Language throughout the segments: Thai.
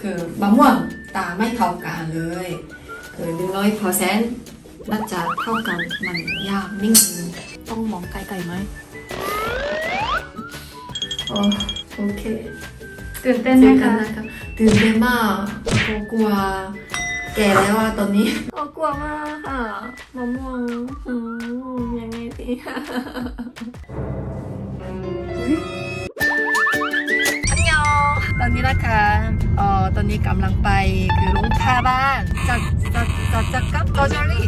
คือมะม่วงตาไม่เท่ากันเลยคือหนึ่งร้อยเปอร์เซ็นต์น่าจะเท่ากันมันยากนิ่งนึงต้องมองไกลๆไหมอ๋อโอเคตื่นเต้นไหมเจอกัคะนนะคะตื่นเต้นมากเขากลัวแก่แล้วอะตอนนี้เขากลัวมากค่ะมะม่วงอืมยังไงดี นี้กำลังไปคือโรงพยาบาลจะจะจะจะกับโซจอรี่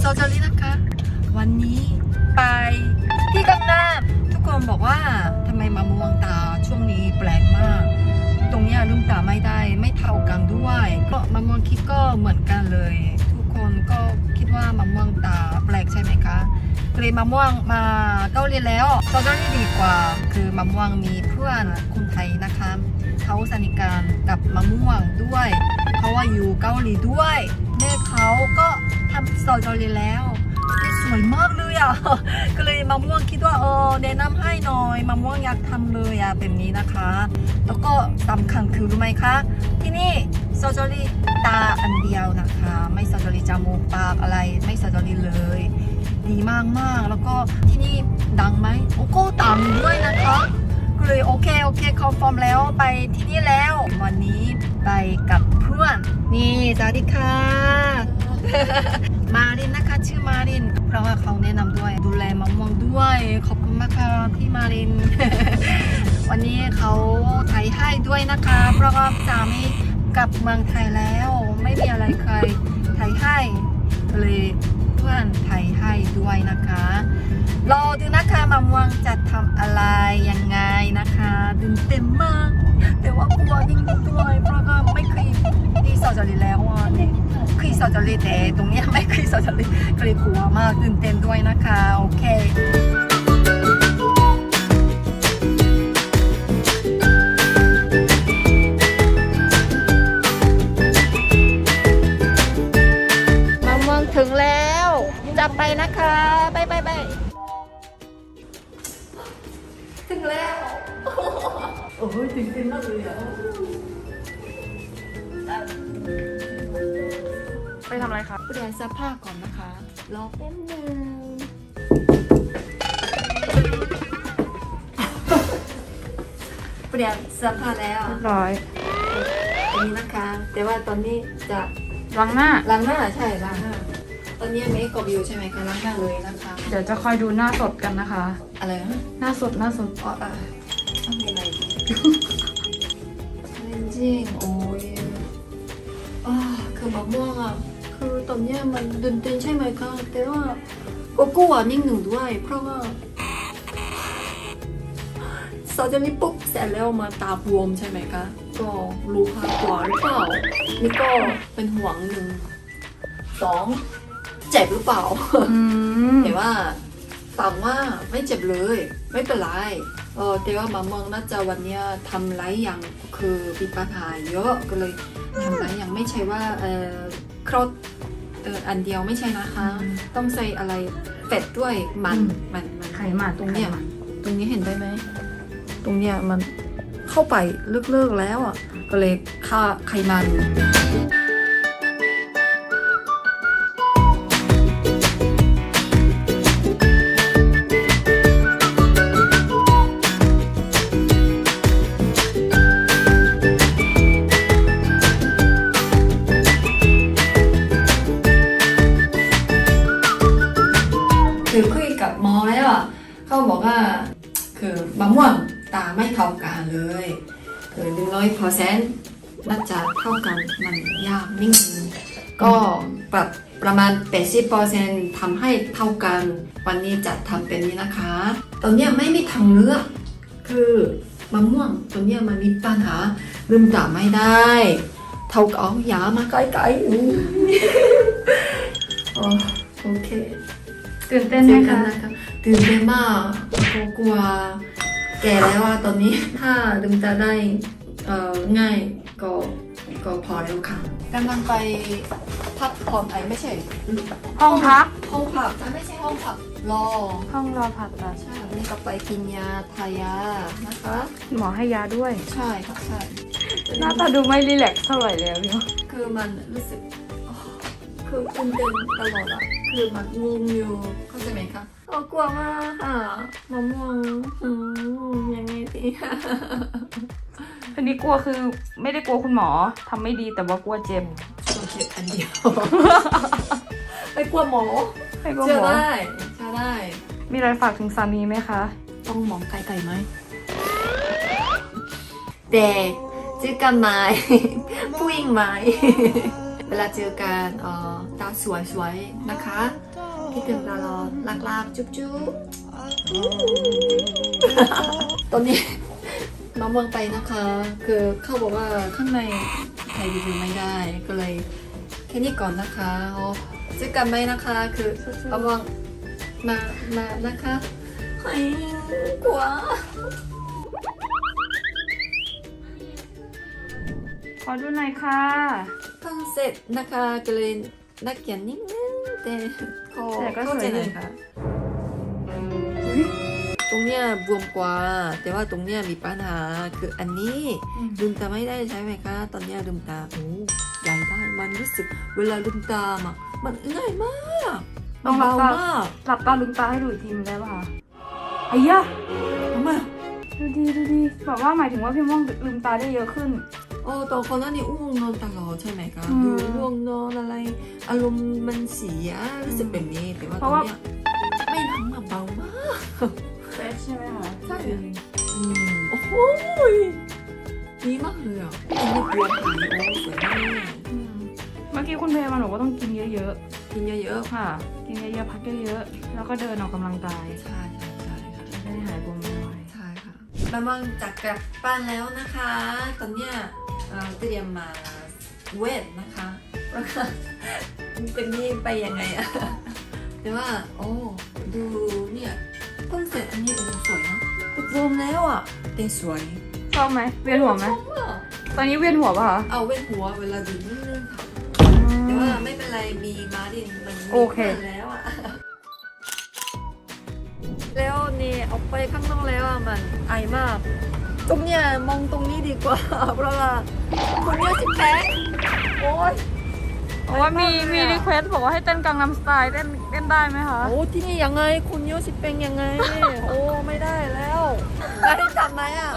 โซจอรี่นะคะ วันนี้ไปที่กังนามทุกคนบอกว่าทำไมมะม่วงตาช่วงนี้แปลกมาก ตรงเนี้ยลืมตาไม่ได้ไม่เท่ากันด้วย ก็มะม่วงคิดก็เหมือนกันเลย ทุกคนก็คิดว่ามะม่วงตาแปลกใช่ไหมคะเลยมะม่วงมาเกาหลีแล้วเกาหลีดีกว่า คือมะม่วงมีเพื่อนคนไทยนะคะ เขาสนิทกันกับมะม่วงด้วยเพราะว่าอยู่เกาหลีด้วยแม่เขาก็ทำสอนเกาหลีแล้ว สวยมากเลยอะก็เลยมะม่วงคิดว่าเออแนะนำให้หน่อยมะม่วงอยากทำเลยอะแบบนี้นะคะ แล้วก็สำคัญคือรู้ไหมคะ ที่นี่ซอจอรีตาอันเดียวนะคะ ไม่ซอจอรีจมูกปากอะไรไม่ซอจอรีเลยดีมากมากแล้วก็ที่นี่ดังไหมโอ้ก็ดังด้วยนะคะ ก็เลยโอเคโอเคคอนฟอร์มแล้วไปที่นี่แล้ว วันนี้ไปกับเพื่อน นี่สวัสดีค่ะ มารินนะคะชื่อมาริน เพราะว่าเขาแนะนำด้วยดูแลมะม่วงด้วย ขอบคุณมากค่ะพี่มาริน วันนี้เขาไทยให้ด้วยนะคะ เพราะว่าสามีกลับเมืองไทยแล้ว ไม่มีอะไรใครไทยให้เลย เพื่อนไทยให้ด้วยนะคะรอดูนะคะมะม่วงจะทำอะไรยังไงนะคะตื่นเต้นมาก แต่ว่ากลัวนิดๆด้วยเพราะว่าไม่เคยดีสอจอรีแล้วอะเนี่ยเคยสอจอรีแต่ตรงเนี้ยไม่เคยสอจอรีก็เลยกลัวมากตื่นเต้นด้วยนะคะ โอเค ไปไปไปถึงแล้ว โอ้ยตื่นเต้นมากเลยอะ ไปทำอะไรคะเปลี่ยนเสื้อผ้าก่อนนะคะ รอแป๊บนึงเปลี่ยนเสื้อผ้าแล้วเรียบร้อยอันนี้นะคะ แต่ว่าตอนนี้จะล้างหน้า ล้างหน้าใช่ล้างหน้า ตอนนี้เมคกบอยู่ใช่ไหมคะล้างหน้าเลยนะคะเดี๋ยวจะคอยดูหน้าสดกันนะคะ อะไรนะหน้าสดหน้าสดอ๋ออะต้องมีอะไรดีจริงๆโอ้ยอ่าคือมะม่วงอะคือตอนเนี้ยมันเดินเต้นใช่ไหมคะแต่ว่าก็กลัวนิ่งหนึ่งด้วย เพราะว่าซอจะรีปุ๊บเสร็จแล้วมาตาบวมใช่ไหมคะก็รู้ค่ะกลัวหรือเปล่านี่ก็เป็นห่วงหนึ่งสอง เจ็บหรือเปล่าอืมแต่ว่าฟังว่าไม่เจ็บเลย ไม่เป็นไรเออแต่ว่ามามองน่าจะวันเนี้ยทำไรอย่างคือมีปัญหาเยอะก็เลยทำไรอย่างไม่ใช่ว่าเออครดเอออันเดียวไม่ใช่นะคะ ต้องใส่อะไรเป็ดด้วยมันมันมันไขมันตรงเนี้ยไขมันตรงนี้เห็นได้ไหมตรงเนี้ยมันเข้าไปเลิกๆแล้วอะก็เลยฆ่าไขมัน เขาบอกว่าคือมะม่วงตาไม่เท่ากันเลยคือหนึ่งร้อยเปอร์เซ็นต์น่าจะเท่ากันมันยากนิ่งนึงก็แบบประมาณ 80%ทำให้เท่ากัน วันนี้จะทำเป็นนี้นะคะ ตอนเนี้ยไม่มีทางเลือก คือมะม่วงตัวเนี้ยมันมีปัญหาลืมตาไม่ได้ เท่ากับเอายามาใกล้ๆอู้โอ้โอเคตื่นเต้นไหมเจอกัคะนะคะ ตื่นเต้นมากเขากลัวแก่แล้วอะตอนนี้ถ้าลืมตาได้เอ่อง่ายก็ก็พอแล้วค่ะกำลังไปพักผ่อนไอไม่ใช่ ห้องพักห้องพักอะไม่ใช่ห้องพักรอห้องรอผ่าตัดใช่นี่ก็ไปกินยาทายานะคะ หมอให้ยาด้วย ใช่ค่ะใช่หน้าตาดูไม่รีแลกซ์เท่าไหร่เลยอะพี่ว่าคือมันรู้สึก อ๋อคือตื่นเต้นตลอดอะคือมันงงอยู่เข้าใจไหมคะอ๋อกลัวมากอะมะม่วงอืมยังไงดี อันนี้กลัวคือไม่ได้กลัวคุณหมอทำไม่ดีแต่ว่ากลัวเจ็บตัวเข็ดอันเดียวไม่กลัวหมอไม่กลัวเชื่หอมอได้เชื่อได้ มีอะไรฝากถึงสามีไหมคะ ต้องมองไกลๆไหมเด็กเจอกันไหม ผู้หญิงไหม เวลาเจอกันเอ่อตาสวยๆนะคะคิดถึงตลอดรักๆจุ๊บๆตอนนี้น้องมองไปนะคะ คือเขาบอกว่าข้างในใครรีวิวไม่ได้ก็เลยแค่นี้ก่อนนะคะอ๋อเจอกันไหมนะคะ คือระวังมามานะคะเฮ้ยกลัวขอดูหน่อยค่ะ เพิ่งเสร็จนะคะก็เลยนักเขียนนิดนึงแต่ขอแต่ก็สเข้าวยใจเลเลยยค่ะ ตรงเนี้ยบวมกว่า แต่ว่าตรงเนี้ยมีปัญหาคืออันนี้ลืมตาไม่ได้ใช่ไหมคะ ตอนเนี้ยลืมตาโอ้ใหญ่ได้มันรู้สึกเวลาลืมตาอะมันง่ายมากต้องหลับเบาตา มากหลับตาลืมตาให้ดูอีกทีมันได้ป่ะคะไอ้ยะทำไมดูดีดูดีแบบว่าหมายถึงว่าพี่ม่วงลืมตาได้เยอะขึ้น โอ้ตอนคนนั้นนี่อ้วงนอนตลอดใช่ไหมคะอืมดูง่วงนอนอะไร อารมณ์มันเสียรู้สึกแบบนี้แต่ว่าเพตอราะนว่าเนี้ยไม่ทำอะเบามากเฟรชใช่ไหมคะใช่อืมโอ้โหยดีมากเลยอะอันนี้บวมหายโอ้สวยมากอืมเมื่อกี้คุณเพย์มันบอกว่าต้องกินเยอะกินเยอะๆค่ะ กินเยอะๆพักเยอะๆแล้วก็เดินออกกำลังกายๆใช่ใช่ใช่ค่ะจะได้หายบวมไวใช่ค่ะมามองจากกลับบ้านแล้วนะคะ ตอนเนี้ย เอ่อเตรียมมาเวทนะคะแล้วก็เป็นนี่ไปยังไงอะแต่ว่า โอ้ ดูเนี่ยเพิ่งเสร็จอันนี้โอ้สวยนะรวมแล้วอะแต่สวยๆชอบไหมเวียนหัวไหมชอบอะตอนนี้เวียนหัวป่ะคะเอาเว้นหัวเวลาดูนิดนึงค่ะแต่ว่าไม่เป็นไรมีมาดินมันมีโอเคพื่นแล้วอะแล้วนี่ออกไปข้างนอกแล้วอะมันไอมาก ตรงเนี้ยมองตรงนี้ดีกว่า เพราะว่าคนเยอะสิแพงโอ้ยโอ้ยมีมีรีเควสบอกว่าให้เต้นกังนำสไตล์เต้นเต้นได้ไหมคะโอ้ที่นี่ยังไงคุณเยอะสิเป็นยังไง โอ้ไม่ได้แล้วแล้วได้ทำไหมอะ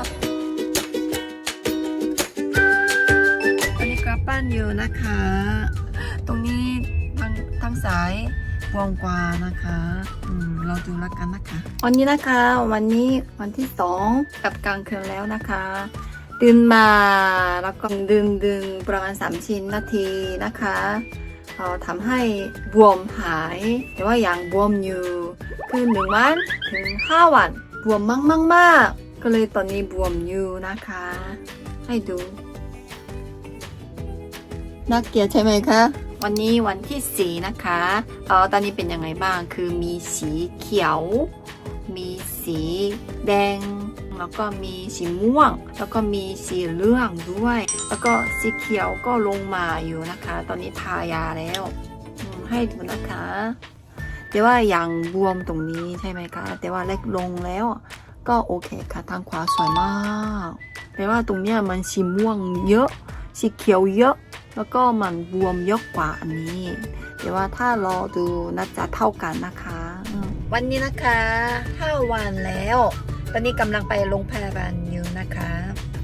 ตอนนี้กลับบ้านอยู่นะคะ ตรงนี้ทางทางซ้ายกว้างกว่านะคะ อืม เราดูแล้วกันนะคะ วันนี้นะคะวันนี้วันที่สองกับกลางคืนแล้วนะคะตื่นมาแล้วก็ดึงดึงประมาณ3ชิ้นนาทีนะคะเอ่อทำให้บวมหาย แต่ว่ายังบวมอยู่คือหนึ่งวันถึง5วันบวมมากมากมากก็เลยตอนนี้บวมอยู่นะคะ ให้ดูน่าเกลียดใช่ไหมคะ วันนี้วันที่สีนะคะเออตอนนี้เป็นยังไงบ้าง คือมีสีเขียว มีสีแดง แล้วก็มีสีม่วง แล้วก็มีสีเหลืองด้วย แล้วก็สีเขียวก็ลงมาอยู่นะคะ ตอนนี้ทายาแล้ว ให้ดูนะคะ แต่ว่ายังบวมตรงนี้ใช่ไหมคะ แต่ว่าเล็กลงแล้ว ก็โอเคค่ะ ทางขวาสวยมาก แต่ว่าตรงเนี้ยมันสีม่วงเยอะ สีเขียวเยอะ แล้วก็มันบวมเยอะกว่าอันนี้แต่ว่าถ้ารอดูน่าจะเท่ากันนะคะ วันนี้นะคะ5วันแล้ว ตอนนี้กำลังไปโรงพยาบาลอยู่นะคะ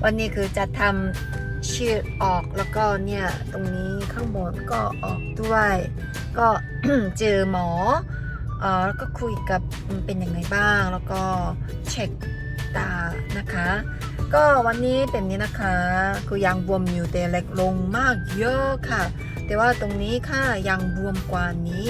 วันนี้คือจะทำฉีดออกแล้วก็เนี่ยตรงนี้ข้างบนก็ออกด้วย ก็เจอหมอเออแล้วก็คุยกับเป็นยังไงบ้างแล้วก็เช็ค ตานะคะ ก็วันนี้เป็นนี้นะคะคือยังบวมอยู่แต่เล็กลงมากเยอะค่ะ แต่ว่าตรงนี้ค่ะยังบวมกว่านี้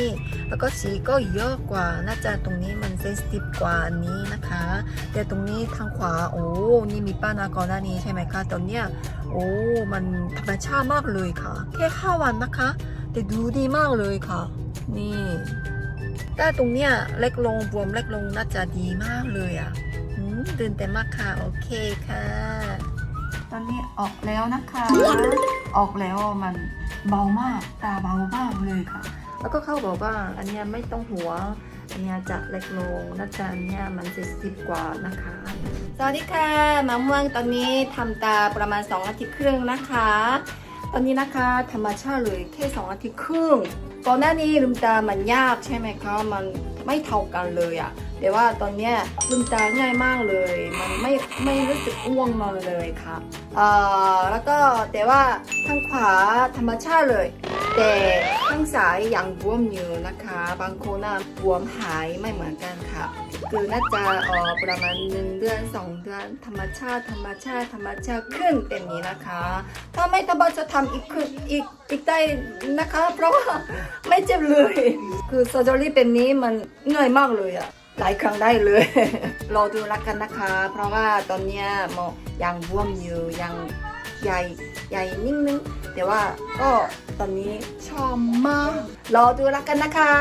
แล้วก็สีก็เยอะกว่าน่าจะตรงนี้มันเซนซิทีฟกว่านี้นะคะ แต่ตรงนี้ทางขวาโอ้นี่มีป้านาก่อนหน้านี้ใช่ไหมคะตอนเนี้ยโอ้มันธรรมชาติมากเลยค่ะ แค่ห้าวันนะคะ แต่ดูดีมากเลยค่ะ นี่แต่ตรงเนี้ยเล็กลงบวมเล็กลงน่าจะดีมากเลยอะ ตื่นเต้นมากค่ะ โอเคค่ะ ตอนนี้ออกแล้วนะคะ ออกแล้วมันเบามาก ตาเบามากเลยค่ะ แล้วก็เขาบอกว่าอันเนี้ยไม่ต้องหัว อันเนี้ยจะเล็กลงน่าจะอันเนี้ยมันเซนซิทีฟกว่านะคะ สวัสดีค่ะมะม่วงตอนนี้ทำตาประมาณ2อาทิตย์ครึ่งนะคะ ตอนนี้นะคะธรรมชาติเลยแค่2อาทิตย์ครึ่งก่อนหน้านี้ลืมตามันยากใช่ไหมคะ มัน ไม่เท่ากันเลยอะแต่ว่าตอนเนี้ยลืมตาง่ายมากเลย มันไม่ไม่รู้สึกอ้วงนอนเลยค่ะเอ่อแล้วก็แต่ว่าทางขวาธรรมชาติเลย แต่ข้างซ้ายยังบวมอยู่นะคะ บางคนน่ะบวมหายไม่เหมือนกันค่ะ คือน่าจะเออประมาณหนึ่งเดือนสองเดือนธรรมชาติธรรมชาติธรรมชาติขึ้นเป็นนี้นะคะ ถ้าไม่ธรรมชาติทำอีกคืออีกอีกได้นะคะ เพราะว่าไม่เจ็บเลย คือซอร์เจอรี่เป็นนี้มันง่ายมากเลยอะหลายครั้งได้เลย รอดูแล้วกันนะคะ เพราะว่าตอนเนี้ยหมอยังบวมอยู่ยังใหญ่ใหญ่นิ่งนึงแต่ว่าก็ตอนนี้ชอบมากรอดูแล้วกันนะคะ